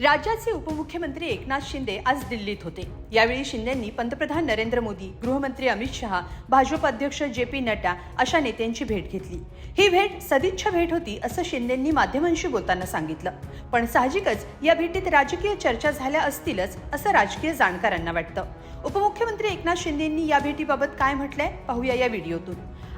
राज्याचे उपमुख्यमंत्री एकनाथ शिंदे आज दिल्लीत होते. यावेळी शिंदेंनी पंतप्रधान नरेंद्र मोदी गृहमंत्री अमित शहा भाजप अध्यक्ष जे पी नड्डा अशा नेत्यांची भेट घेतली. ही भेट सदिच्छा भेट होती असं शिंदेंनी माध्यमांशी बोलताना सांगितलं. पण साहजिकच या भेटीत राजकीय चर्चा झाल्या असतीलच असं राजकीय जाणकारांना वाटतं. उपमुख्यमंत्री एकनाथ शिंदेंनी या भेटीबाबत काय म्हटलंय पाहूया या व्हिडिओतून.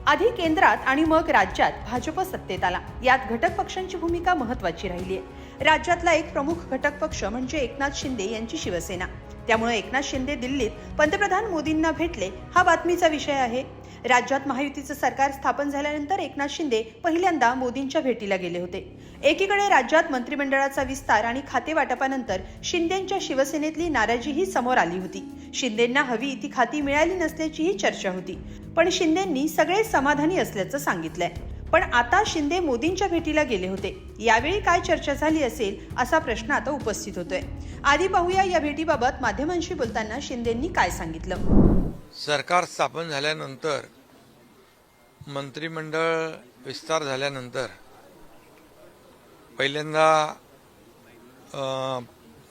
आधी केंद्रात आणि मग राज्यात भाजप सत्तेत आला. यात घटक पक्षांची भूमिका महत्वाची राहिली आहे राज्यातला एक प्रमुख घटक पक्ष म्हणजे एकनाथ शिंदे यांची शिवसेना. त्यामुळे एकनाथ शिंदे दिल्लीत पंतप्रधान मोदींना भेटले हा बातमीचा विषय आहे. राज्यात महायुतीचं सरकार स्थापन झाल्यानंतर एकनाथ शिंदे पहिल्यांदा मोदींच्या भेटीला गेले होते. एकीकडे राज्यात मंत्रिमंडळाचा विस्तार आणि खाते वाटपानंतर शिंदेंच्या शिवसेनेतली नाराजीही समोर आली होती. शिंदेंना हवी ती खाती मिळाली नसल्याचीही चर्चा होती. पण शिंदेंनी सगळे समाधानी असल्याचं सांगितलंय. पण आता शिंदे मोदींच्या भेटीला गेले होते. यावेळी काय चर्चा झाली असेल असा प्रश्न आता उपस्थित होतोय. आधी पाहूया या भेटीबाबत माध्यमांशी बोलताना शिंदेंनी काय सांगितलं. सरकार स्थापन झाल्यानंतर मंत्रिमंडळ विस्तार झाल्यानंतर पहिल्यांदा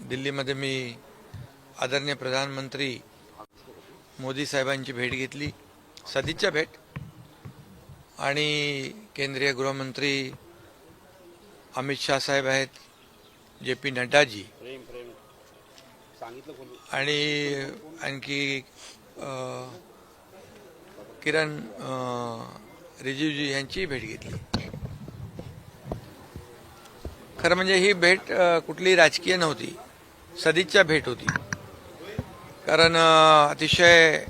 दिल्लीमध्ये मी आदरणीय प्रधानमंत्री मोदी साहेबांची भेट घेतली. सदिच्छा भेट. आणि केंद्रीय गृहमंत्री अमित शाह साहेब आहेत जे पी नड्डाजी आणि आणखी किरण रिजिजू यांची भेट घेतली. खरं म्हणजे ही भेट कुठली राजकीय नव्हती. सदिच्छा भेट होती. कारण अतिशय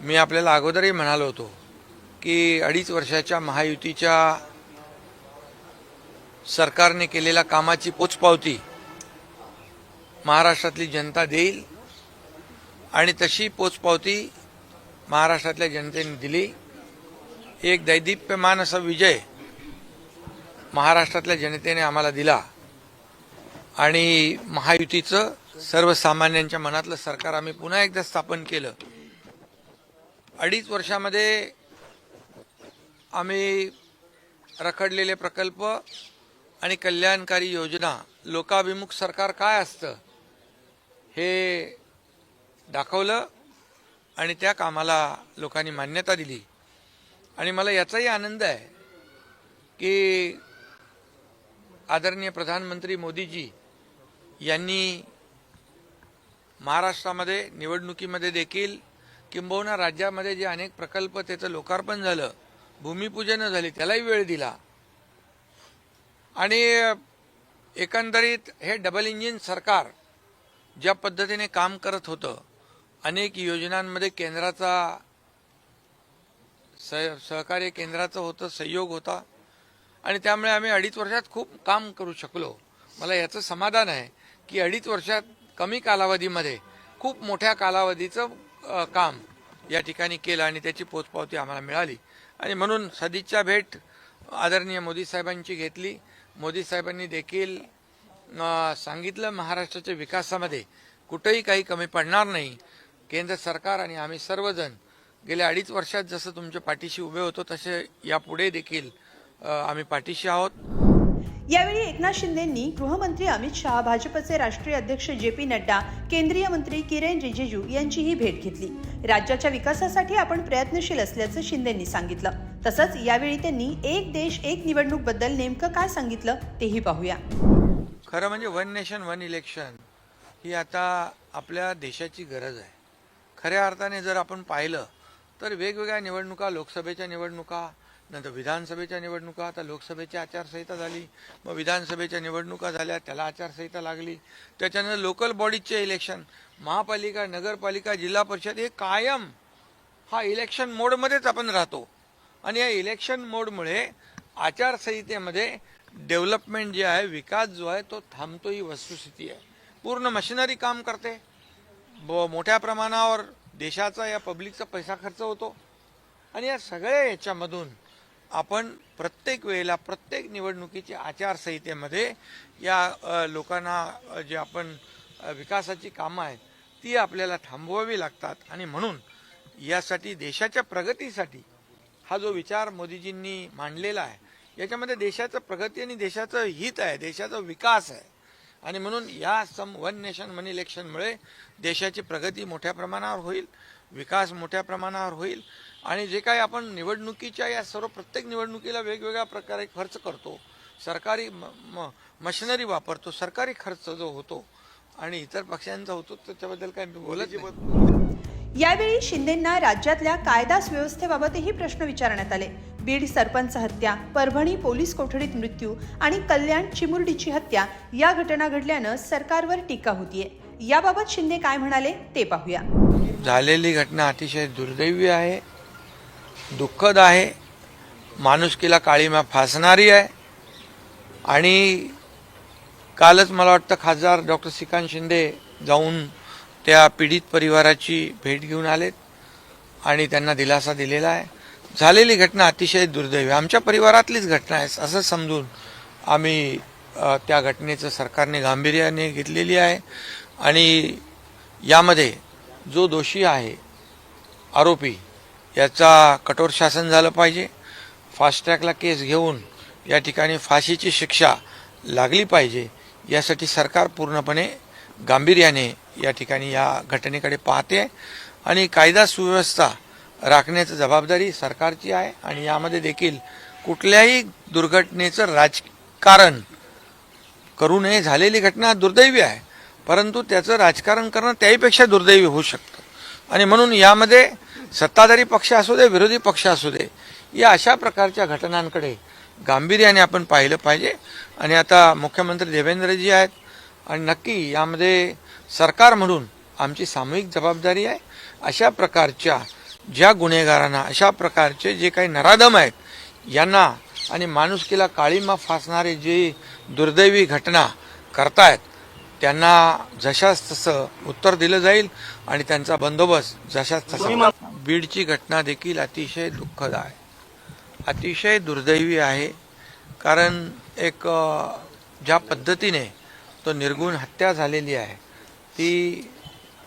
मी आपल्याला अगोदरही म्हणालो होतो की अडीच वर्षाच्या महायुतीच्या सरकारने केलेल्या कामाची पोचपावती महाराष्ट्रातली जनता देईल आणि तशी पोचपावती महाराष्ट्रातल्या जनतेने दिली. एक दैदिप्यमान असा विजय महाराष्ट्रातल्या जनतेने आम्हाला दिला. आणि महायुतीचं सर्वसामान्यांच्या मनातलं सरकार आम्ही पुन्हा एकदा स्थापन केलं. अडीच वर्षामध्ये आम्ही रखडलेले प्रकल्प आणि कल्याणकारी योजना लोकाभिमुख सरकार काय असतं हे दाखवलं आणि त्या कामाला लोकांनी मान्यता दिली. आणि मला याचाही आनंद आहे की आदरणीय प्रधानमंत्री मोदीजी यांनी महाराष्ट्रामध्ये निवडणुकीमध्ये देखील किंबहुना राज्यामध्ये जे अनेक प्रकल्प त्याचं लोकार्पण झालं भूमिपूजन झाली त्यालाही वेळ दिला. आणि एकंदरीत हे डबल इंजिन सरकार ज्या पद्धतीने काम करत होतं अनेक योजनांमध्ये केंद्राचा सह सहकार्य केंद्राचं होतं सहयोग होता. आणि त्यामुळे आम्ही अडीच वर्षात खूप काम करू शकलो. मला याचं समाधान आहे की अडीच वर्षात कमी कालावधीमध्ये खूप मोठ्या कालावधीचं काम या ठिकाणी केलं आणि त्याची पोचपावती आम्हाला मिळाली. आणि म्हणून सदिच्छा भेट आदरणीय मोदी साहेबांची घेतली. मोदी साहेबांनी देखील सांगितलं महाराष्ट्राच्या विकासामध्ये कुठंही काही कमी पडणार नाही. केंद्र सरकार आणि आम्ही सर्वजण गेल्या अडीच वर्षात जसं तुमच्या पाठीशी उभे होतो तसे यापुढे देखील आम्ही पाठीशी आहोत. यावेळी एकनाथ शिंदेंनी गृहमंत्री अमित शहा भाजपचे राष्ट्रीय अध्यक्ष जे पी नड्डा केंद्रीय मंत्री किरेन रिजिजू यांचीही भेट घेतली. राज्याच्या विकासासाठी आपण प्रयत्नशील असल्याचं शिंदेंनी सांगितलं. तसंच यावेळी त्यांनी एक देश एक निवडणूकबद्दल नेमकं काय सांगितलं तेही पाहूया. खरं म्हणजे वन नेशन वन इलेक्शन ही आता आपल्या देशाची गरज आहे. खऱ्या अर्थाने जर आपण पाहिलं तर वेगवेगळ्या निवडणुका लोकसभेच्या निवडणुका नंतर विधानसभेच्या निवडणुका आता लोकसभेची आचारसंहिता झाली. मग विधानसभेच्या निवडणुका झाल्या त्याला आचारसंहिता लागली. त्याच्यानंतर लोकल बॉडीजचे इलेक्शन महापालिका नगरपालिका जिल्हा परिषद हे कायम हा इलेक्शन मोडमध्येच आपण राहतो. आणि या इलेक्शन मोडमुळे आचारसंहितेमध्ये डेव्हलपमेंट जे आहे विकास जो आहे तो थांबतो ही वस्तुस्थिती आहे. पूर्ण मशिनरी काम करते. ब मोठ्या प्रमाणावर देशाचा या पब्लिकचा पैसा खर्च होतो. आणि या सगळ्या याच्यामधून आपण प्रत्येक वेळेला प्रत्येक निवडणुकीच्या आचारसंहितेमध्ये या लोकांना जे आपण विकासाची कामं आहेत ती आपल्याला थांबवावी लागतात. आणि म्हणून यासाठी देशाच्या प्रगतीसाठी हा जो विचार मोदीजींनी मांडलेला आहे याच्यामध्ये देशाचं प्रगती आणि देशाचं हित आहे देशाचा विकास आहे. आणि म्हणून या सम वन नेशन वन इलेक्शनमुळे देशाची प्रगती मोठ्या प्रमाणावर होईल. विकास मोठ्या प्रमाणावर होईल आणि जे काही आपण निवडणुकीच्या या सर्व प्रत्येक निवडणुकीला वेगवेगळ्या प्रकारे खर्च करतो सरकारी म- मशिनरी वापरतो सरकारी खर्च जो होतो आणि इतर पक्षांचा होतो त्याच्याबद्दल काही बोलत यावेळी शिंदेंना राज्यातल्या कायदा सुव्यवस्थेबाबतही प्रश्न विचारण्यात आले. बीड सरपंच हत्या परभणी पोलीस कोठडीत मृत्यू आणि कल्याण चिमुरडीची हत्या या घटना घडल्यानं सरकारवर टीका होतीये. याबाबत शिंदे काय म्हणाले ते पाहूया. झालेली घटना अतिशय दुर्दैवी आहे दुःखद आहे माणुसकीला काळीमा फासणारी आहे. आणि कालच मला वाटतं खासदार डॉक्टर श्रीकांत शिंदे जाऊन त्या पीडित परिवाराची भेट घेऊन आलेत आणि त्यांना दिलासा दिलेला आहे. झालेली घटना अतिशय दुर्दैवी. आमच्या परिवारातलीच घटना आहे असं समजून आम्ही त्या घटनेचं सरकारने गांभीर्याने घेतलेली आहे. आणि यामध्ये जो दोषी आहे आरोपी याचा कठोर शासन झालं पाहिजे. फास्ट्रॅकला केस घेऊन या ठिकाणी फाशीची शिक्षा लागली पाहिजे यासाठी सरकार पूर्णपणे गांभीर्याने या ठिकाणी या घटनेकडे पाहते आणि कायदा सुव्यवस्था राखण्याची जबाबदारी सरकारची आहे आणि यामध्ये देखील कुठल्याही दुर्घटनेचं राजकारण करू नये झालेली घटना दुर्दैवी आहे. परंतु त्याचं राजकारण करणं त्याहीपेक्षा दुर्दैवी होऊ शकतं. आणि म्हणून यामध्ये सत्ताधारी पक्ष असू दे विरोधी पक्ष असू दे या अशा प्रकारच्या घटनांकडे गांभीर्याने आपण पाहिलं पाहिजे. आणि आता मुख्यमंत्री देवेंद्रजी आहेत आणि नक्की यामध्ये सरकार म्हणून आमची सामूहिक जबाबदारी आहे. अशा प्रकारच्या ज्या गुन्हेगारांना अशा प्रकारचे जे काही नराधम आहेत यांना आणि माणुसकीला काळीमा फासणारे जे दुर्दैवी घटना करतायत त्यांना जशाच तसं उत्तर दिलं जाईल आणि त्यांचा बंदोबस्त जशाच तसा बीडची घटना देखील अतिशय दुःखद आहे. अतिशय दुर्दैवी आहे. कारण एक ज्या पद्धतीने तो निर्गुण हत्या झालेली आहे ती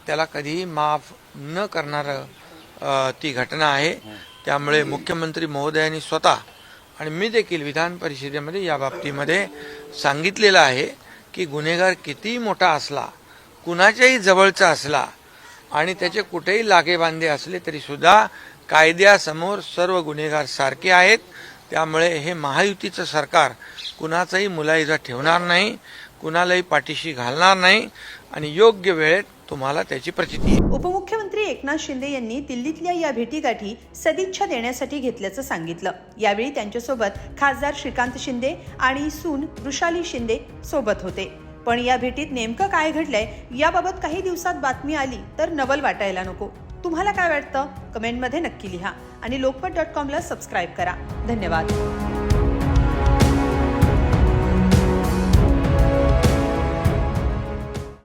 त्याला कधीही माफ न करणारं ती घटना आहे. त्यामुळे मुख्यमंत्री महोदयांनी स्वतः आणि मी देखील विधान परिषदेमध्ये या बाबतीमध्ये सांगितलेलं आहे. की गुन्हेगार कितीही मोठा असला कुणाच्याही जवळचा असला आणि त्याचे कुठेही लागेबांधे असले तरीसुद्धा कायद्यासमोर सर्व गुन्हेगार सारखे आहेत. त्यामुळे हे महायुतीचं सरकार कुणाचाही मुलायजा ठेवणार नाही. कुणालाही पाठीशी घालणार नाही आणि योग्य वेळेत तुम्हाला त्याची प्रचिती उपमुख्यमंत्री एकनाथ शिंदे यांनी दिल्लीतल्या या भेटीगाठी सदिच्छा देण्यासाठी घेतल्याचं सांगितलं. यावेळी त्यांच्यासोबत खासदार श्रीकांत शिंदे आणि सून वृषाली शिंदे सोबत होते. पण या भेटीत नेमकं काय घडलंय याबाबत काही दिवसात बातमी आली तर नवल वाटायला नको. तुम्हाला काय वाटतं? कमेंटमध्ये नक्की लिहा आणि लोकमत डॉट कॉमला सबस्क्राईब करा. धन्यवाद.